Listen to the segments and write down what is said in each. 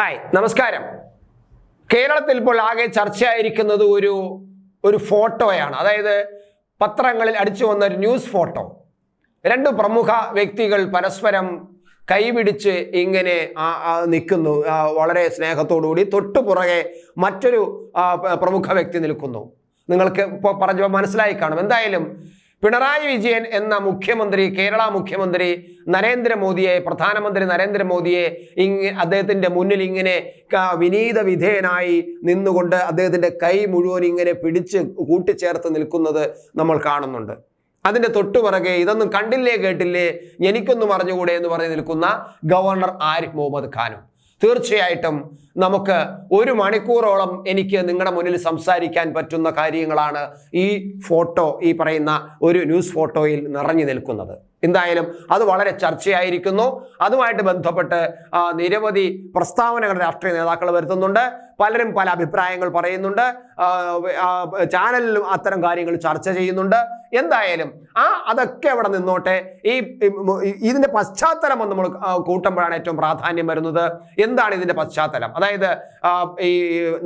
Hi നമസ്കാരം. കേരളത്തിൽ ഇപ്പോൾ ആകെ ചർച്ചയായിരിക്കുന്നത് ഒരു ഒരു ഫോട്ടോയാണ്. അതായത് പത്രങ്ങളിൽ അടിച്ചു വന്ന ഒരു ന്യൂസ് ഫോട്ടോ. രണ്ട് പ്രമുഖ വ്യക്തികൾ പരസ്പരം കൈപിടിച്ച് ഇങ്ങനെ നിൽക്കുന്നു. വളരെ സ്നേഹത്തോടുകൂടി തൊട്ടു പുറകെ മറ്റൊരു പ്രമുഖ വ്യക്തി നിൽക്കുന്നു. നിങ്ങൾക്ക് ഇപ്പോൾ പറഞ്ഞപ്പോൾ മനസ്സിലായി കാണും. എന്തായാലും പിണറായി വിജയൻ എന്ന മുഖ്യമന്ത്രി കേരള മുഖ്യമന്ത്രി നരേന്ദ്രമോദിയെ പ്രധാനമന്ത്രി നരേന്ദ്രമോദിയെ ഇങ് അദ്ദേഹത്തിന്റെ മുന്നിൽ ഇങ്ങനെ വിനീത വിധേയനായി നിന്നുകൊണ്ട് അദ്ദേഹത്തിന്റെ കൈ മുഴുവൻ ഇങ്ങനെ പിടിച്ച് കൂട്ടിച്ചേർത്ത് നിൽക്കുന്നത് നമ്മൾ കാണുന്നുണ്ട്. അതിന്റെ തൊട്ടുപിറകെ ഇതൊന്നും കണ്ടില്ലേ കേട്ടില്ലേ? എനിക്കൊന്നും അറിഞ്ഞുകൂടെ എന്ന് പറഞ്ഞ് നിൽക്കുന്ന ഗവർണർ ആരിഫ് മുഹമ്മദ് ഖാനും. തീർച്ചയായിട്ടും നമുക്ക് ഒരു മണിക്കൂറോളം എനിക്ക് നിങ്ങളുടെ മുന്നിൽ സംസാരിക്കാൻ പറ്റുന്ന കാര്യങ്ങളാണ് ഈ ഫോട്ടോ ഈ പറയുന്ന ഒരു ന്യൂസ് ഫോട്ടോയിൽ നിറഞ്ഞു നിൽക്കുന്നത്. എന്തായാലും അത് വളരെ ചർച്ചയായിരിക്കുന്നു. അതുമായിട്ട് ബന്ധപ്പെട്ട് നിരവധി പ്രസ്താവനകൾ രാഷ്ട്രീയ നേതാക്കൾ വരുത്തുന്നുണ്ട്. പലരും പല അഭിപ്രായങ്ങൾ പറയുന്നുണ്ട്. ചാനലിലും അത്തരം കാര്യങ്ങൾ ചർച്ച ചെയ്യുന്നുണ്ട്. എന്തായാലും ആ അതൊക്കെ അവിടെ നിന്നോട്ടെ. ഈ ഇതിന്റെ പശ്ചാത്തലം നമ്മൾ കൂട്ടുമ്പോഴാണ് ഏറ്റവും പ്രാധാന്യം വരുന്നത്. എന്താണ് ഇതിന്റെ പശ്ചാത്തലം? അതായത് ഈ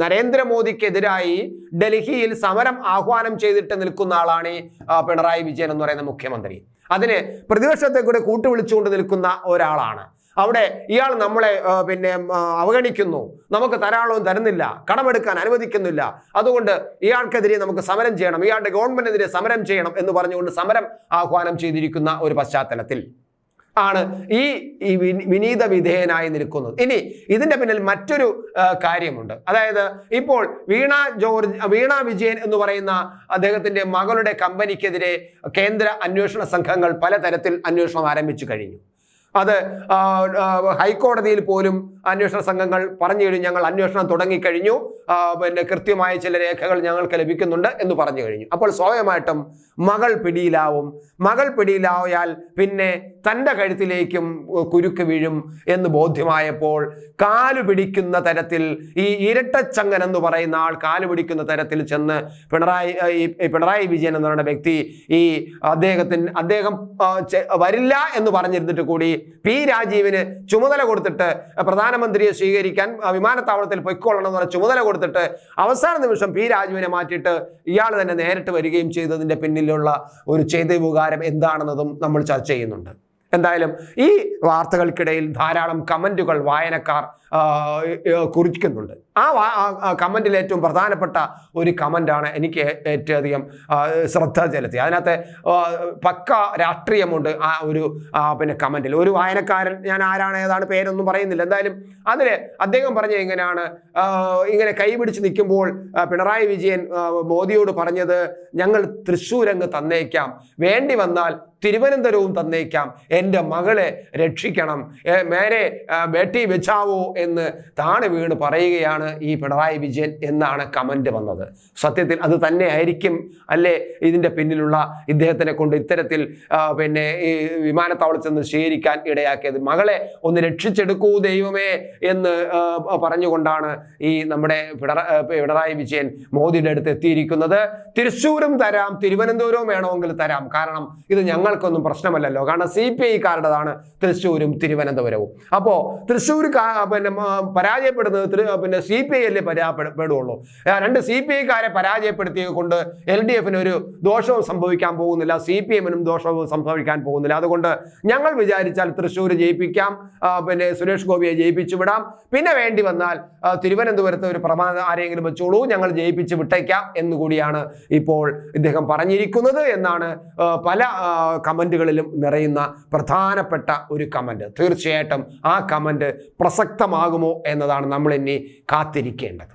നരേന്ദ്രമോദിക്കെതിരായി ഡൽഹിയിൽ സമരം ആഹ്വാനം ചെയ്തിട്ട് നിൽക്കുന്ന ആളാണ് ഈ പിണറായി വിജയൻ എന്ന് പറയുന്ന മുഖ്യമന്ത്രി. അതിന് പ്രതിപക്ഷത്തെ കൂടെ കൂട്ടുവിളിച്ചുകൊണ്ട് നിൽക്കുന്ന ഒരാളാണ്. അവിടെ ഇയാൾ നമ്മളെ പിന്നെ അവഗണിക്കുന്നു. നമുക്ക് ധാരാളവും തരുന്നില്ല. കടമെടുക്കാൻ അനുവദിക്കുന്നില്ല. അതുകൊണ്ട് ഇയാൾക്കെതിരെ നമുക്ക് സമരം ചെയ്യണം. ഇയാളുടെ ഗവൺമെന്റിനെതിരെ സമരം ചെയ്യണം എന്ന് പറഞ്ഞുകൊണ്ട് സമരം ആഹ്വാനം ചെയ്തിരിക്കുന്ന ഒരു പശ്ചാത്തലത്തിൽ ആണ് ഈ വിനീത വിധേയനായി നിൽക്കുന്നത്. ഇനി ഇതിന്റെ പിന്നിൽ മറ്റൊരു കാര്യമുണ്ട്. അതായത് ഇപ്പോൾ വീണ ജോർജ് വീണ വിജയൻ എന്ന് പറയുന്ന അദ്ദേഹത്തിന്റെ മകളുടെ കമ്പനിക്കെതിരെ കേന്ദ്ര അന്വേഷണ സംഘങ്ങൾ പലതരത്തിൽ അന്വേഷണം ആരംഭിച്ചു കഴിഞ്ഞു. അത് ഹൈക്കോടതിയിൽ പോലും അന്വേഷണ സംഘങ്ങൾ പറഞ്ഞു കഴിഞ്ഞു. ഞങ്ങൾ അന്വേഷണം തുടങ്ങിക്കഴിഞ്ഞു. പിന്നെ കൃത്യമായ ചില രേഖകൾ ഞങ്ങൾക്ക് ലഭിക്കുന്നുണ്ട് എന്ന് പറഞ്ഞു കഴിഞ്ഞു. അപ്പോൾ സ്വാഭാവികമായിട്ടും മകൾ പിടിയിലാവും. മകൾ പിടിയിലായാൽ പിന്നെ തന്റെ കഴുത്തിലേക്കും കുരുക്ക് വീഴും എന്ന് ബോധ്യമായപ്പോൾ കാലു പിടിക്കുന്ന തരത്തിൽ ഈ ഇരട്ടച്ചങ്ങൻ എന്ന് പറയുന്ന ആൾ കാലു പിടിക്കുന്ന തരത്തിൽ ചെന്ന് പിണറായി പിണറായി വിജയൻ എന്ന് പറയുന്ന വ്യക്തി ഈ അദ്ദേഹത്തിന് അദ്ദേഹം വരില്ല എന്ന് പറഞ്ഞിരുന്നിട്ട് കൂടി പി രാജീവിന് ചുമതല കൊടുത്തിട്ട് പ്രധാനമന്ത്രിയെ സ്വീകരിക്കാൻ വിമാനത്താവളത്തിൽ പൊയ്ക്കൊള്ളണം എന്ന് പറഞ്ഞ ചുമതല കൊടുത്തിട്ട് അവസാന നിമിഷം പി രാജീവിനെ മാറ്റിയിട്ട് ഇയാൾ തന്നെ നേരിട്ട് വരികയും ചെയ്തതിന്റെ പിന്നിലുള്ള ഒരു ചെയ്തുപകാരം എന്താണെന്നതും നമ്മൾ ചർച്ച ചെയ്യുന്നുണ്ട്. എന്തായാലും ഈ വാർത്തകൾക്കിടയിൽ ധാരാളം കമന്റുകൾ വായനക്കാർ കുറിക്കുന്നുണ്ട്. ആ കമന്റിൽ ഏറ്റവും പ്രധാനപ്പെട്ട ഒരു കമന്റാണ് എനിക്ക് ഏറ്റവും അധികം ശ്രദ്ധ ചെലുത്തി അതിനകത്ത് പക്ക രാഷ്ട്രീയമുണ്ട് ആ ഒരു പിന്നെ കമന്റിൽ ഒരു വായനക്കാരൻ ഞാൻ ആരാണ് ഏതാണ് പേരൊന്നും പറയുന്നില്ല. എന്തായാലും അതിൽ അദ്ദേഹം പറഞ്ഞ എങ്ങനെയാണ് ഇങ്ങനെ കൈപിടിച്ച് നിൽക്കുമ്പോൾ പിണറായി വിജയൻ മോദിയോട് പറഞ്ഞത് ഞങ്ങൾ തൃശ്ശൂരങ്ങ് തന്നേക്കാം. വേണ്ടി വന്നാൽ തിരുവനന്തപുരവും തന്നേക്കാം. എന്റെ മകളെ രക്ഷിക്കണം. മേരെ ബേട്ടി ബച്ചാവോ എന്ന് താണ് വീണ് പറയുകയാണ് ഈ പിണറായി വിജയൻ എന്നാണ് കമന്റ് വന്നത്. സത്യത്തിൽ അത് തന്നെ ആയിരിക്കും അല്ലേ ഇതിന്റെ പിന്നിലുള്ള ഇദ്ദേഹത്തിനെ കൊണ്ട് ഇത്തരത്തിൽ പിന്നെ ഈ വിമാനത്താവളത്തിൽ നിന്ന് സ്വീകരിക്കാൻ ഇടയാക്കിയത്. മകളെ ഒന്ന് രക്ഷിച്ചെടുക്കൂ ദൈവമേ എന്ന് പറഞ്ഞുകൊണ്ടാണ് ഈ നമ്മുടെ പിണറ പിണറായി വിജയൻ മോദിയുടെ അടുത്ത് എത്തിയിരിക്കുന്നത്. തൃശ്ശൂരും തരാം തിരുവനന്തപുരവും വേണമെങ്കിൽ തരാം. കാരണം ഇത് ഞങ്ങൾക്കൊന്നും പ്രശ്നമല്ലല്ലോ. കാരണം സി പി ഐക്കാരുടേതാണ് തൃശ്ശൂരും തിരുവനന്തപുരവും. അപ്പോൾ തൃശ്ശൂർ പിന്നെ പരാജയപ്പെടുന്നത് പിന്നെ സി പി ഐ അല്ലേ പരാജയപ്പെടുകയുള്ളൂ രണ്ട് സി പി ഐക്കാരെ പരാജയപ്പെടുത്തിയത് കൊണ്ട് എൽ ഡി എഫിന് ഒരു ദോഷവും സംഭവിക്കാൻ പോകുന്നില്ല സി പി എമ്മിനും ദോഷവും സംഭവിക്കാൻ പോകുന്നില്ല. അതുകൊണ്ട് ഞങ്ങൾ വിചാരിച്ചാൽ തൃശ്ശൂർ ജയിപ്പിക്കാം പിന്നെ സുരേഷ് ഗോപിയെ ജയിപ്പിച്ചു വിടാം. പിന്നെ വേണ്ടി വന്നാൽ തിരുവനന്തപുരത്ത് ഒരു പ്രമാണ ആരെങ്കിലും വെച്ചോളൂ ഞങ്ങൾ ജയിപ്പിച്ച് വിട്ടേക്കാം എന്നുകൂടിയാണ് ഇപ്പോൾ ഇദ്ദേഹം പറഞ്ഞിരിക്കുന്നത് എന്നാണ് പല കമന്റുകളിലും നിറയുന്ന പ്രധാനപ്പെട്ട ഒരു കമന്റ് തീർച്ചയായിട്ടും ആ കമന്റ് പ്രസക്തമാകുമോ എന്നതാണ് നമ്മൾ ഇനി കാത്തിരിക്കേണ്ടത്.